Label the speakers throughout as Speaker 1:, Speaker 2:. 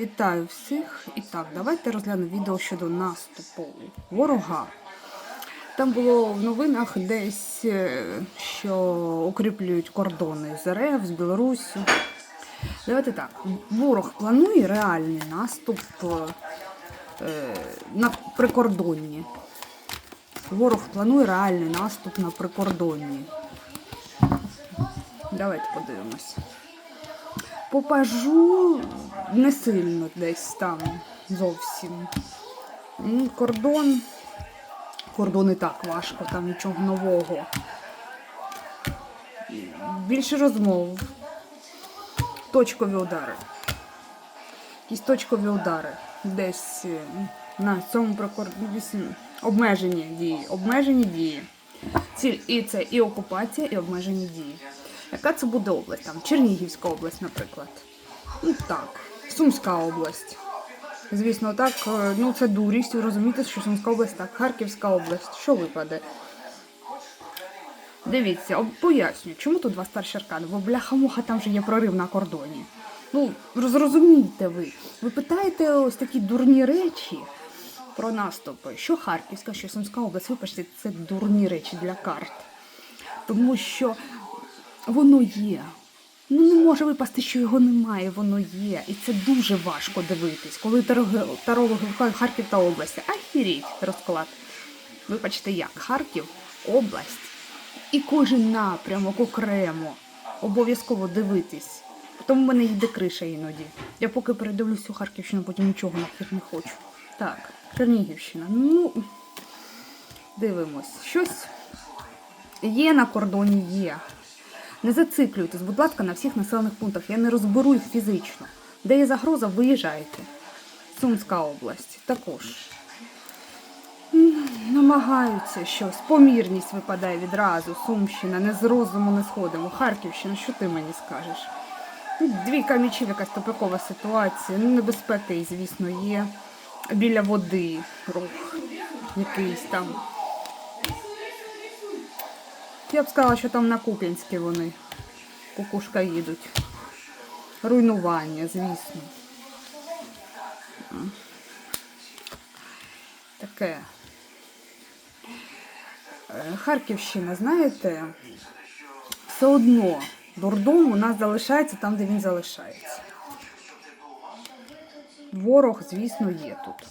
Speaker 1: Вітаю всіх! І так, давайте розглянемо відео щодо наступу ворога. Там було в новинах десь, е, що укріплюють кордони з РФ, з Білоруссю. Давайте так. Ворог планує реальний наступ е, на прикордонні. Ворог планує реальний наступ на прикордонні. Давайте подивимось. По пажу не сильно десь там зовсім. Кордон. Кордон і так важко, там нічого нового. Більше розмов. Точкові удари. Якісь точкові удари. Десь е, на цьому прикордоні обмежені дії. Обмежені дії. Ціль і це і окупація, і обмежені дії. Яка це буде область? Там Чернігівська область, наприклад. Ну так, Сумська область. Звісно, так, е, ну це дурість, ви розумієте, що Сумська область так, Харківська область. Що випаде? Дивіться, пояснюю, чому тут два старші аркани? Бо бляха-муха там же є прорив на кордоні. Ну, зрозумійте ви. Ви питаєте ось такі дурні речі про наступи. Що Харківська, що Сумська область, вибачте, це дурні речі для карт. Тому що воно є. Ну не може випасти, що його немає, воно є. І це дуже важко дивитись, коли таро- тарологи виходять Харків та область. Ахіріть розклад. Вибачте, як Харків, область і кожен напрямок окремо. Обов'язково дивитись. Тому в мене йде криша іноді. Я поки передивлюсь всю Харківщину, потім нічого нахер не хочу. Так, Чернігівщина. Ну, дивимось. Щось є на кордоні, є. Не зациклюйтесь, будь ласка, на всіх населених пунктах. Я не розберу їх фізично. Де є загроза, виїжджайте. Сумська область також. Намагаються щось. Помірність випадає відразу. Сумщина, не з розуму не сходимо. Харківщина, що ти мені скажеш? Двійка мічів, якась тупикова ситуація. Ну, небезпеки, звісно, є. Біля води рух якийсь там. Я б сказала, що там на Куп'янське вони. Кукушка їдуть. Руйнування, звісно. Таке. Е, Харківщина, знаєте, все одно дурдом у нас залишається там, де він залишається. Ворог, звісно, є тут.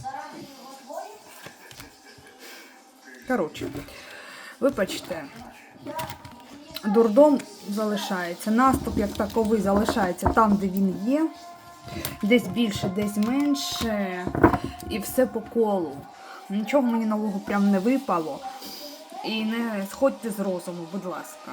Speaker 1: Коротше, вибачте, дурдом залишається. Наступ як таковий залишається там, де він є. Десь більше, десь менше. І все по колу. Нічого мені нового прям не випало. І не сходьте з розуму, будь ласка.